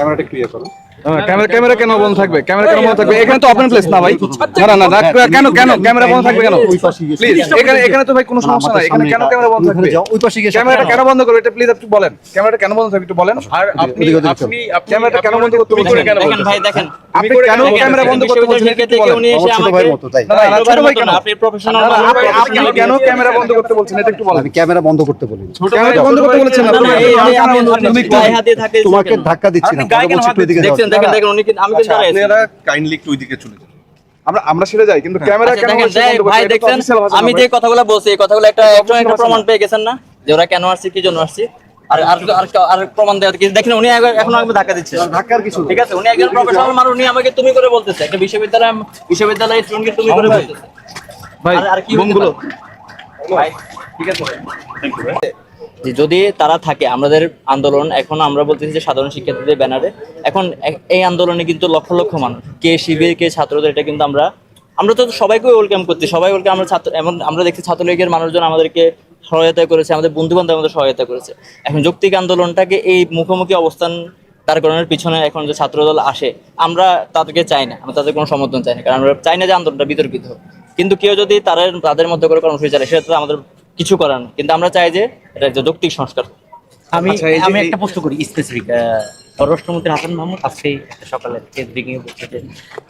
ক্যামেরাটা ক্লিয়ার করো। Camera camera কেন বন্ধ থাকবে? ক্যামেরা কেন বন্ধ থাকবে? এখানে তো ওপেন প্লেস না ভাই। না না না না, কেন কেন ক্যামেরা বন্ধ থাকবে কেন? ওই পাশে গিয়ে প্লিজ এখানে এখানে তো ভাই কোনো সমস্যা নাই। এখানে কেন ক্যামেরা বন্ধ থাকবে? ওই পাশে গিয়ে ক্যামেরাটা কেন বন্ধ করবে এটা প্লিজ একটু বলেন। ক্যামেরাটা কেন বন্ধ থাকবে একটু বলেন? আর আপনি ওদিকে, ওদিকে চলো। আপনি আপনি ক্যামেরাটা কেন বন্ধ করতে বলছেন? কেন দেখেন ভাই দেখেন। আপনি কেন কেন ক্যামেরা বন্ধ করতে বলছেন? বিশ্ববিদ্যালয় বলেন। উনি এসে আমাকে ভাইয়ের মতো তাই। না, না, না, ছোট ভাই কেন? আপনি প্রফেশনাল না, না, আপনি আপনি কেন ক্যামেরা বন্ধ করতে বলছেন? এটা একটু বলেন। আমি ক্যামেরা বন্ধ করতে বলিনি। ক্যামেরা বন্ধ করতে বলছেন না তুমি তুমি গায়ে হাত দিয়ে থাকে তোমাকে ধাক্কা দিচ্ছি না বলছি একটু এদিকে। দেখছেন দেখেন দেখেন উনি আমি কিন্তু আপনারা কাইন্ডলি একটু ওইদিকে চলে যান। আমরা আমরা সেটা যাই কিন্তু ক্যামেরা আচ্ছা, কেন? ভাই দেখছেন? না আমি যে কথাগুলো বলছি এই কথাগুলো একটা একটা প্রমাণ পেয়ে গেছেন না? যে ওরা কেন আসছে কি জন্য আসছে? আর আর আর আর প্রমাণ দেওয়ার কিছু দেখেন উনি আগে- এখন আমাকে ধাক্কা দিচ্ছে। ধাক্কার কিছু ঠিক আছে উনি একজন প্রফেশনাল মানুষ উনি আমাকে তুমি করে বলতেছে। একটা বিশ্ববিদ্যালয় বিশ্ববিদ্যালয়ের স্টুডেন্টকে তুমি করে বলতেছে। ভাই আর- কি ভাই ঠিক আছে যে যদি তারা থাকে, আমাদের আন্দোলন, এখন আমরা বলতেছি যে সাধারণ শিক্ষার্থীদের ব্যানারে, এখন এই আন্দোলনে কিন্তু লক্ষ লক্ষ মানুষ, কে শিবির, কে ছাত্রদের, এটা কিন্তু আমরা আমরা তো সবাইকে ওয়েলকাম করছি, সবাই ওয়েলকাম আমরা ছাত্র, এমন, আমরা দেখছি ছাত্রলীগের মানুষজন আমাদেরকে সহায়তা করেছে, আমাদের বন্ধু বান্ধব আমাদের সহায়তা করেছে। এখন যৌক্তিক আন্দোলনটাকে এই মুখোমুখি অবস্থান তার কারণের পিছনে এখন যে ছাত্রদল আসে, আমরা তাদেরকে চাই না, আমরা তাদের কোনো সমর্থন চাই না, কারণ আমরা চাই না যে আন্দোলনটা বিতর্কিত হোক। কিন্তু কেউ যদি তাদের তাদের মধ্যে করে কর্মসূচি চালায়, সেটা আমাদের কিছু করার কিন্তু আমরা চাই যে এটা একটা যৌক্তিক সংস্কার আমি আমি একটা প্রশ্ন করি স্পেসিফিক পররাষ্ট্রমন্ত্রী হাসান মাহমুদ আজকে সকালে ব্রিগিং এ বলছে যে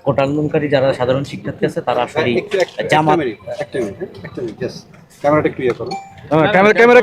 কোটা আন্দোলনকারী যারা সাধারণ শিক্ষার্থী আছে তারা আসলে জামাত একটা মিনিট একটা মিনিট ক্যামেরাটা ক্লিয়ার করো। Camera camera